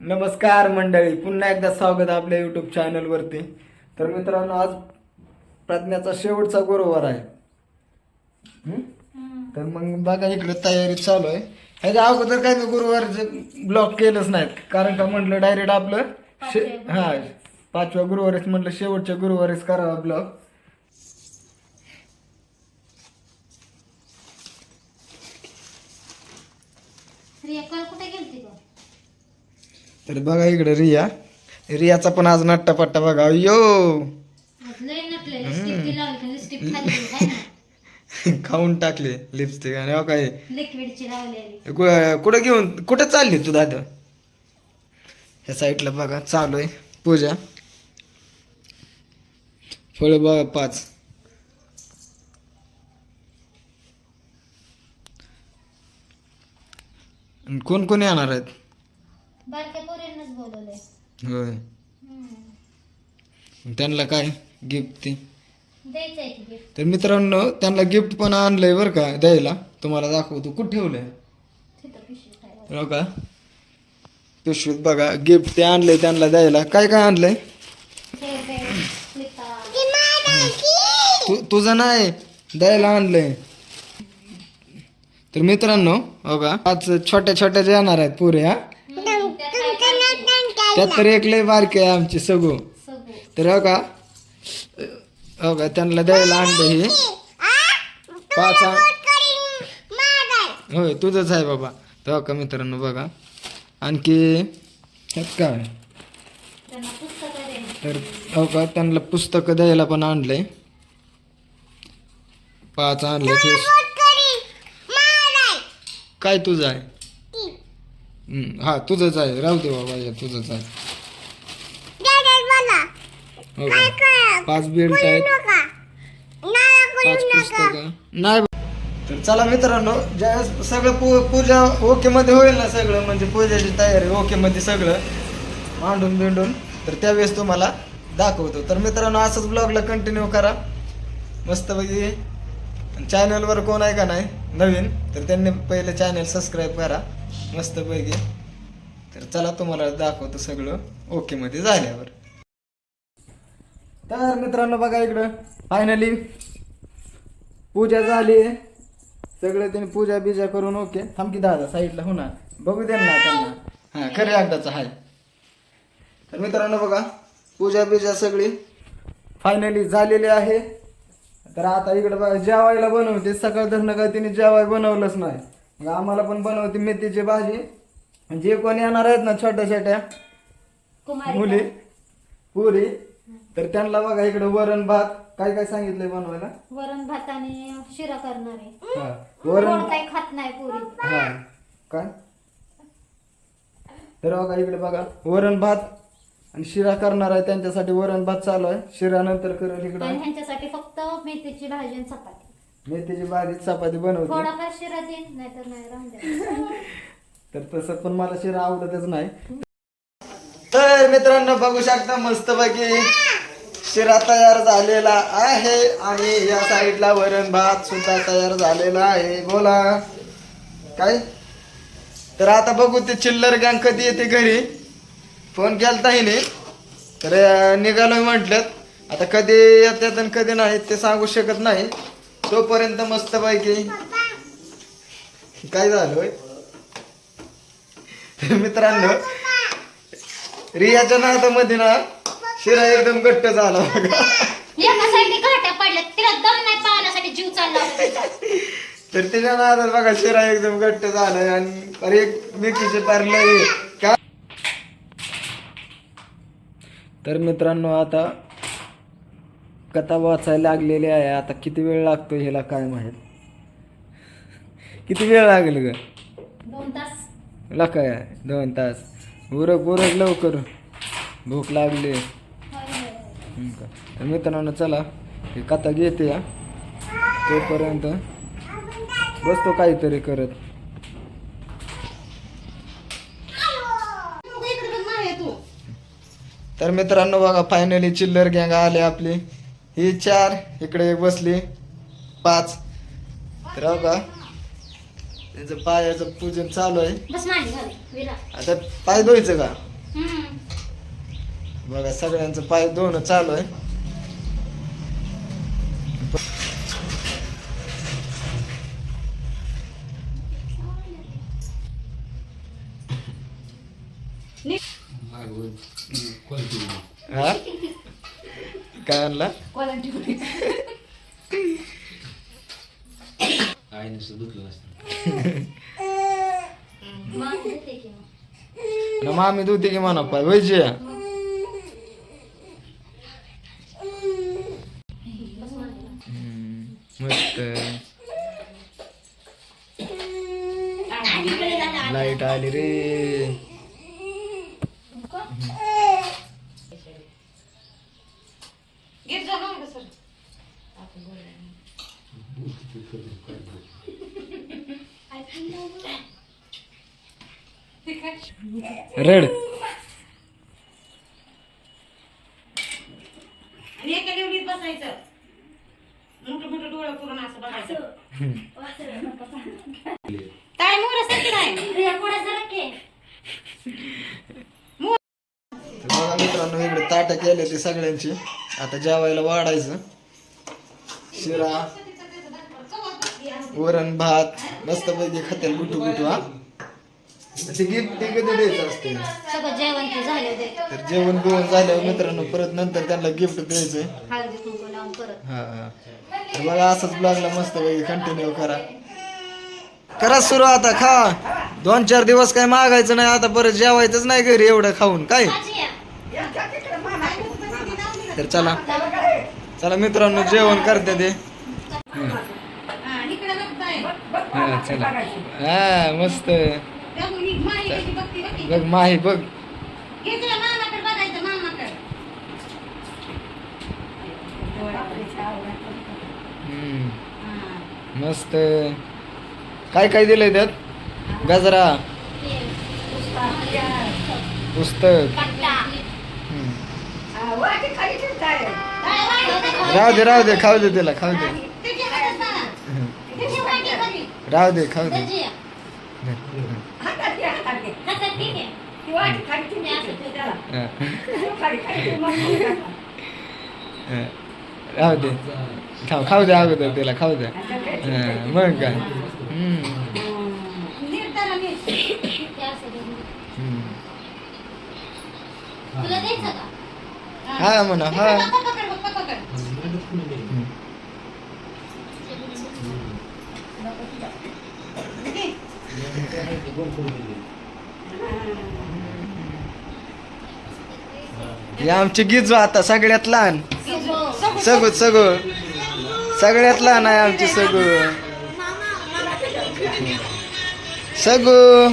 नमस्कार मंडळी पुन्हा एकदा स्वागत आपल्या युट्यूब चॅनलवरती तर मित्रांनो आज प्रज्ञाचा शेवटचा गुरुवार आहे? तर मग बघा इकडे तयारी चालू आहे. ह्याच्या अगोदर काय मी गुरुवारचं ब्लॉग केलंच नाहीत कारण का म्हटलं डायरेक्ट आपलं शे हा पाचव्या गुरुवारीच म्हटलं शेवटच्या गुरुवारीच करावा रिया कुठे गेलती गं? तर बघा इकडे रिया. रियाचा पण आज नट्टा पट्टा बघा यो खाऊन टाकले लिपस्टिक आणि हो काय. कुठं घेऊन कुठं चालली तू दादा? ह्या साईडला बघा चालू आहे पूजा. फळ बघा पाच. कोण कोण येणार आहेत? होय. त्यांना काय गिफ्ट ते? द्यायचंय की gift. तर मित्रांनो त्यांना गिफ्ट पण आणलंय बरं का द्यायला. तुम्हाला दाखवतो. कुठं ठेवलंय? तिथं पिशवी ठेवायची. हो का? पिशवीत बघा. गिफ्ट ते आणलंय त्यांना द्यायला. काय काय आणलंय? हे बे, स्लिपा. तु तुझं नाही द्यायला आणलंय. तर मित्रांनो हो का? आज छोट्या छोट्या जे येणार आहेत पुरे हा हम्म, त्यात काय काय? त्यात तर एक लय बारके आहे आमची सगू. सगळं. तर हो का? हो का? त्यांना द्यायला आणलं हे. पाच होय तुझंच आहे बाबा. तर हो का मित्रांनो बघा. आणखी ह्यात काय. तर हो का? त्यांना पुस्तकं द्यायला पण आणलंय. पाच आणले ते काय तुझं आहे? हम्म, हा तुझंच आहे. राहू दे बाबा हे तुझंच आहे. हो का? पाच बेल्ट आहेत. पाच पुस्तकं. नाही तर चला मित्रांनो ज्यावेळेस सगळं पू पूजा ओके मध्ये होईल ना सगळं म्हणजे पूजाची तयारी ओके मध्ये सगळं मांडून बिंडून तर त्यावेळेस तुम्हाला दाखवतो. तर मित्रांनो असंच ब्लॉगला कंटिन्यू करा. मस्तपैकी. चॅनलवर कोण आहे का नाही? नवीन तर त्यांनी पहिले चॅनल सबस्क्राईब करा. मस्त पैकी तर चला तुम्हाला दाखवतो सगळं. ओके मध्ये झाल्यावर. तर मित्रांनो बघा इकडं. फायनली पूजा झाली. सगळं त्यांनी पूजा बिजा करून ओके थांबकी दादा साईडला होणार. बघू दे ना त्यांना. हा खरे अगदाचं हाय. तर मित्रांनो बघा पूजा बिजा सगळी फायनली झालेली आहे. तर आता इकडं बघा जेवायला बनवते. सकाळ धरणं काय तिने जेवाय बनवलंच नाही. मग आम्हाला पण बनवते मेथीची भाजी. जे कोणी येणार आहेत ना छोट्या छोट्या मुली पुरी तर त्यांना बघा इकडे वरण भात. काय काय सांगितलंय बनवायला? वरण भात आणि शिरा करणार आहे. हा वरण काही खात नाही पोरी. हा काय? तर बघा इकडे बघा वरण भात आणि शिरा करणार आहे. त्यांच्यासाठी वरण भात चालू आहे. शिरा नंतर करेल इकडे. ह्यांच्यासाठी फक्त मेथीची भाजी आणि चपाती. मेथीची भाजी चपाती बनवते. थोडाफार शिरा देईन नाहीतर नाही राहून द्या तर तसं पण मला शिरा आवडतच नाही. तर मित्रांनो बघू शकता मस्तपैकी शिरा तयार झालेला आहे आणि या साईडला वरण भात सुद्धा तयार झालेला आहे. बोला. काय? तर आता बघू ते चिल्लर गँग कधी येते घरी. फोन केलता हिने. तर अं, निघालोय म्हटलं. आता कधी येतात आणि कधी नाही ते सांगू शकत नाही. तोपर्यंत मस्तपैकी काय झालं मित्रांनो रियाच्या नादामध्ये ना शिरा एकदम घट्ट झाला. तर तिच्या नादात बघा शिरा एकदम घट्ट झालाय आणि अरे पारलंय का? तर मित्रांनो आता कथा वाचायला लागलेली आहे. आता किती वेळ लागतो ह्याला काय माहीत? किती वेळ लागेल ग? दोन तास. ला काय? दोन तास. उरक उरक लवकर. भूक लागली. हं का. तर मित्रांनो चला. ही कथा घेते या तोपर्यंत बसतो काहीतरी करत. तर मित्रांनो बघा फायनली चिल्लर गँग आले आपली. ही चार इकडे एक बसली. पाच. तर हो. का त्यांचं पायाचं पूजन चालू आहे. बस माझी झाली. विरा आता पाय धुवायचं का? बघा सगळ्यांचं पाय दोन चालू आहे. हा? काय आणला? धुतलं नसतं मग देते की मग. ना मामी धुते की म्हणा पाय वैजे मस्त. लाइट आली रे. रेड आणि एका निवडीत बसायचं मोठं मोठं डोळं करून असं बघायचं काय मोर सारखी नाही मित्रांनो इकडे ताट केले ते सगळ्यांची. आता जेवायला वाढायचं. शिरा वरण भात मस्त पैकी खात्याला गुटू गुटू हा. ते गिफ्ट ते कधी द्यायचं असते सगळं जेवण ते झाले ते. तर जेवण बिवण झाल्यावर मित्रांनो परत नंतर त्यांना गिफ्ट द्यायचंय. हळदी कुंकू लावून परत. हा हा. तर बघा असंच ब्लॉगला मस्त पैकी कंटिन्यू करा. करा सुरू आता खा. दोन चार दिवस काय मागायचं नाही आता परत जेवायचंच नाही घरी एवढं खाऊन. काय. तर चला. चला मित्रांनो जेवण करते ते. हा, चला. हा मस्त. बघ बघ माही बघ. हम्म, मस्त. काय काय दिलंय त्यात? गजरा. पुस्तक पट्टा. हम्म. काय वाटलं? राहू दे राहू दे खाऊ दे तिला खाऊ दे त्याच्या हातात बघा. हम्म. त्याच्या वाटी खाली. राहू दे खाऊ दे दर्जी या. हातात ठीक आहे. ते असं ठेव. हा. हा. राहू दे खाऊ खाऊ दे अगोदर तिला खाऊ दे हा, मग काय हम्म. नीट धरा, नीट. ते असं ठेव. हम्म. तुला द्यायचं का हा म्हणा हा. हे आमची गिजू आता सगळ्यात लहान. सगळं. सगळं सगळं. सगळ्यात लहान आहे आमची सगळं. सगळं.